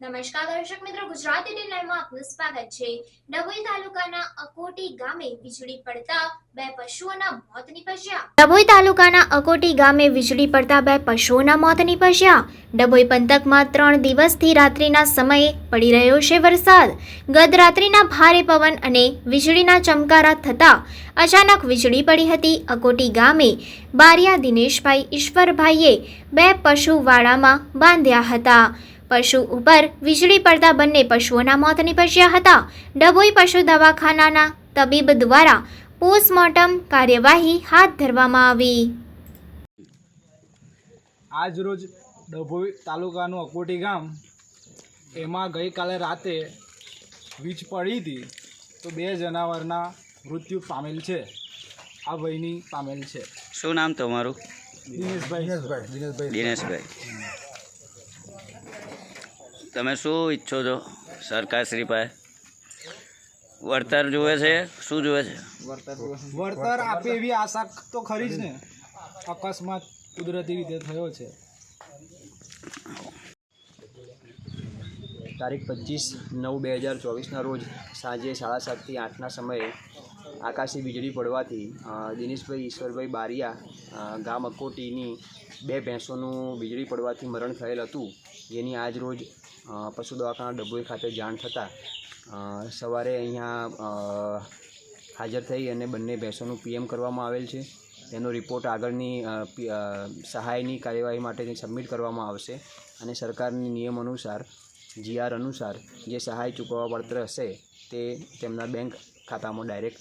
નમસ્કાર દર્શક મિત્રો, ગુજરાતી ટી લાઈવમાં આપનું સ્વાગત છે. ડભોઈ તાલુકાના અકોટી ગામે વીજળી પડતા બે પશુઓના મોત નીપજ્યા. ડભોઈ તાલુકાના અકોટી ગામે વીજળી પડતા બે પશુઓના મોત નીપજ્યા. ડભોઈ પંથકમાં ત્રણ દિવસથી રાત્રિના સમયે પડી રહ્યો છે વરસાદ. ગત રાત્રિના ભારે પવન અને વીજળીના ચમકારા થતા અચાનક વીજળી પડી હતી અકોટી ગામે. બારિયા દિનેશભાઈ ઈશ્વરભાઈએ બે પશુ વાડામાં બાંધ્યા હતા. પશુ ઉપર વીજળી પડતા બંને પશુઓના મોત નિપજ્યા હતા. ડભોઈ પશુ દવાખાનાના તબીબ દ્વારા પોસ્ટમોર્ટમ કાર્યવાહી હાથ ધરવામાં આવી. આજ રોજ ડભોઈ તાલુકાનું અકોટી ગામ એમાં ગઈકાલે રાતે વીજ પડી હતી. તો બે જનાવરના મૃત્યુ પામેલ છે. આ વયની પામેલ છે. શું નામ તમારું? દિનેશભાઈ. દિનેશભાઈ. દિનેશભાઈ. તમે શું ઈચ્છો છો? સરકારશ્રી પાસે? વળતર જુએ છે? શું જુએ છે. વળતર આપે એવી આશા તો ખરી જ ને. અકસ્માત કુદરતી રીતે થયો છે. તારીખ પચીસ નવ બે હજાર ચોવીસના રોજ સાંજે સાડા સાતથી આઠના સમયે આકાશી વીજળી પડવાથી દિનેશભાઈ ઈશ્વરભાઈ બારિયા ગામ અકોટીની બે ભેંસોનું વીજળી પડવાથી મરણ થયેલ હતું. જેની આજ રોજ પશુ દવાખાના ડભોઈ ખાતે જાણ થતાં સવારે અહીંયા હાજર થઈ અને બંને ભેંસોનું પીએમ કરવામાં આવેલ છે. તેનો રિપોર્ટ આગળની સહાયની કાર્યવાહી માટે સબમિટ કરવામાં આવશે અને સરકારની નિયમ અનુસાર જીઆર અનુસાર જે સહાય ચૂકવવા પડતર હશે તે તેમના બેંક ખાતામાં ડાયરેક્ટ